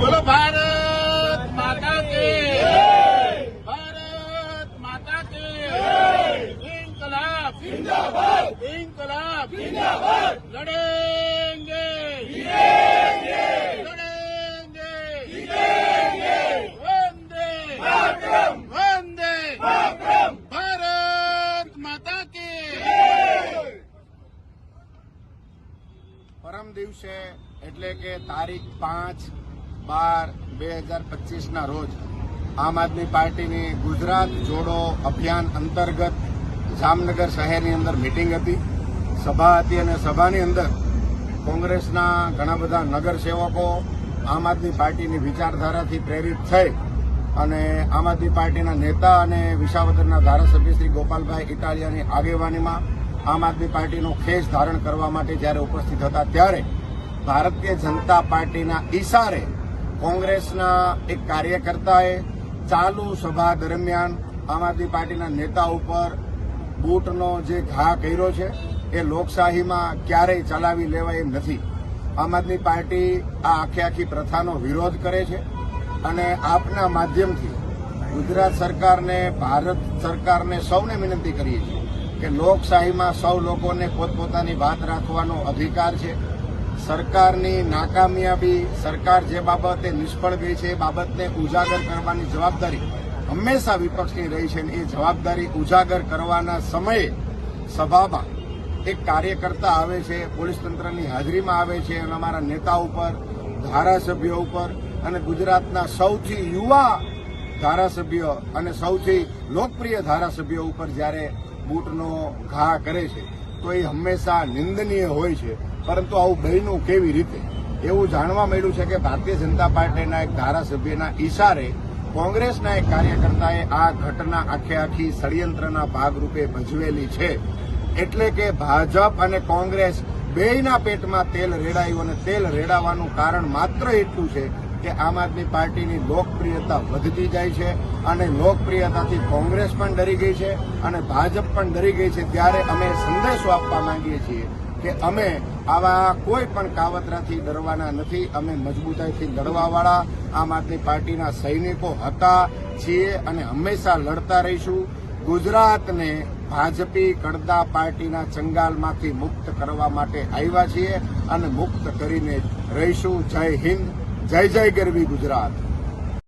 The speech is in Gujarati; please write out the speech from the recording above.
બોલો ભારત માતા કે ભારત માતા કે ઇન્કલાબ! જિંદાબાદ! ઇન્કલાબ! જિંદાબાદ! લડેંગે! દિવસે એટલે કે તારીખ પાંચ બાર બે હજાર પચીસના રોજ આમ આદમી પાર્ટીની ગુજરાત જોડો અભિયાન અંતર્ગત જામનગર શહેરની અંદર મિટિંગ હતી. સભા હતી અને સભાની અંદર કોંગ્રેસના ઘણા બધા નગરસેવકો આમ આદમી પાર્ટીની વિચારધારાથી પ્રેરિત થઈ અને આમ આદમી પાર્ટીના નેતા અને વિસાવદરના ધારાસભ્ય શ્રી ગોપાલભાઈ ઇટાલિયાની આગેવાનીમાં આમ આદમી પાર્ટીનો ખેસ ધારણ કરવા માટે જ્યારે ઉપસ્થિત હતા ત્યારે ભારતીય જનતા પાર્ટીના ઈશારે કોંગ્રેસના એક કાર્યકર્તાએ ચાલુ સભા દરમિયાન આમ આદમી પાર્ટીના નેતા ઉપર બૂટનો જે ઘા કર્યો છે, એ લોકશાહીમાં ક્યારેય ચલાવી લેવાય એમ નથી. આમ આદમી પાર્ટી આ આખી આખી પ્રથાનો વિરોધ કરે છે અને આપના માધ્યમથી ગુજરાત સરકારને, ભારત સરકારને સૌને વિનંતી કરીએ છીએ કે લોકશાહીમાં સૌ લોકોને પોતપોતાની વાત રાખવાનો અધિકાર છે. સરકારની નાકામયાબી સરકાર જે બાબતે નિષ્ફળ ગઈ છે એ બાબતને ઉજાગર કરવાની જવાબદારી હંમેશા વિપક્ષની રહી છે અને એ જવાબદારી ઉજાગર કરવાના સમયે સભામાં એક કાર્યકર્તા આવે છે, પોલીસ તંત્રની હાજરીમાં આવે છે અને અમારા નેતા ઉપર, ધારાસભ્યો ઉપર અને ગુજરાતના સૌથી યુવા ધારાસભ્ય અને સૌથી લોકપ્રિય ધારાસભ્યો ઉપર જ્યારે બૂટનો ઘા કરે છે, તો એ હંમેશા નિંદનીય હોય છે. પરંતુ આવું બન્યું કેવી રીતે? એવું જાણવા મળ્યું છે કે ભારતીય જનતા પાર્ટીના એક ધારાસભ્યના ઈશારે કોંગ્રેસના એક કાર્યકર્તાએ આ ઘટના આખે આખી ષડયંત્રના ભાગરૂપે ભજવેલી છે. એટલે કે ભાજપ અને કોંગ્રેસ બેયના પેટમાં તેલ રેડાયું અને તેલ રેડાવાનું કારણ માત્ર એટલું છે કે આમ આદમી પાર્ટીની લોકપ્રિયતા વધતી જાય છે અને લોકપ્રિયતાથી કોંગ્રેસ પણ ડરી ગઈ છે અને ભાજપ પણ ડરી ગઈ છે. ત્યારે અમે સંદેશો આપવા માંગીએ છીએ કે અમે આવા કોઈ પણ કાવતરાથી ડરવાના નથી. અમે મજબૂતાઈથી લડવાવાળા આમ આદમી પાર્ટીના સૈનિકો હતા છીએ અને હંમેશા લડતા રહીશું. ગુજરાતને ભાજપી કડદા પાર્ટીના ચંગાલમાંથી મુક્ત કરવા માટે આવ્યા છીએ અને મુક્ત કરીને રહીશું. જય હિન્દ. જય જય ગરવી ગુજરાત.